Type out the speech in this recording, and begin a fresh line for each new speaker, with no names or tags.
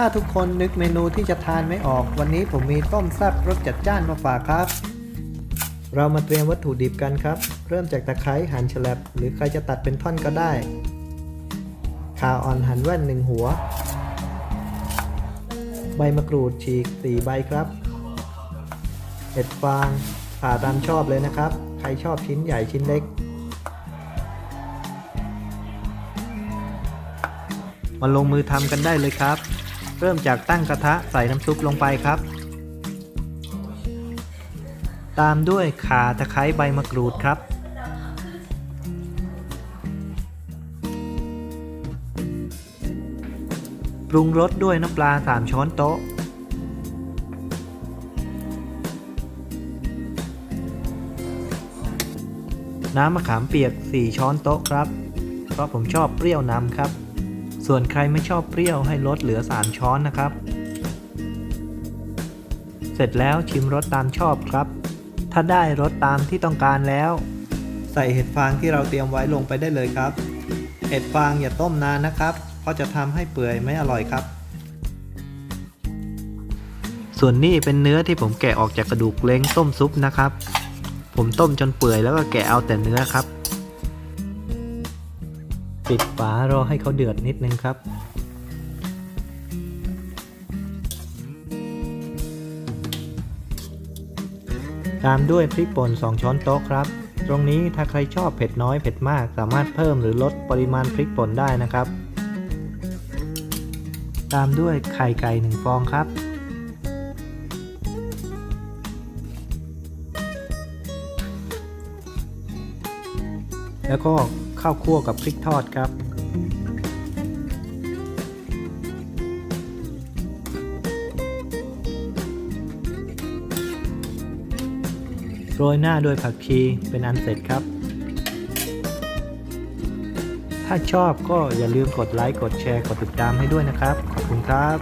ถ้าทุกคนนึกเมนูที่จะทานไม่ออก วันนี้ผมมีต้มแซ่บรสจัดจ้านมาฝากครับ เรามาเตรียมวัตถุดิบกันครับ เริ่มจากตะไคร้หั่นฉลับ หรือใครจะตัดเป็นท่อนก็ได้ข่าอ่อนหั่นแว่นหนึ่งหัว ใบมะกรูดฉีกสี่ใบครับ เห็ดฟางผ่าตามชอบเลยนะครับ ใครชอบชิ้นใหญ่ชิ้นเล็ก มาลงมือทำกันได้เลยครับ เริ่มจากตั้งกระทะใส่น้ำซุปลงไปครับ ตามด้วยข่าตะไคร้ใบมะกรูดครับ ปรุงรสด้วยน้ำปลา 3 ช้อนโต๊ะ น้ำมะขามเปียก 4 ช้อนโต๊ะครับ เพราะผมชอบเปรี้ยวนำครับ ส่วนใครไม่ชอบเปรี้ยวให้ลดเหลือ 3 ช้อนนะครับ เสร็จแล้วชิมรสตามชอบครับ ถ้าได้รสตามที่ต้องการแล้ว ใส่เห็ดฟางที่เราเตรียมไว้ลงไปได้เลยครับ เห็ดฟางอย่าต้มนานนะครับ เพราะจะทำให้เปื่อยไม่อร่อยครับ ส่วนนี้เป็นเนื้อที่ผมแกะออกจากกระดูกเล้งต้มซุปนะครับ ผมต้มจนเปื่อยแล้วก็แกะเอาแต่เนื้อครับ ปิดฝารอให้เขาเดือดนิดนึงครับ ตามด้วยพริกป่น 2 ช้อนโต๊ะครับ ตรงนี้ถ้าใครชอบเผ็ดน้อยเผ็ดมากสามารถเพิ่มหรือลดปริมาณพริกป่นได้นะครับ ตามด้วยไข่ไก่1ฟองครับแล้วก็ ข้าวคั่วกับพริกทอดครับ โรยหน้าด้วยผักชีเป็นอันเสร็จครับ ถ้าชอบก็อย่าลืมกดไลค์ กดแชร์ กดติดตามให้ด้วยนะครับ ขอบคุณครับ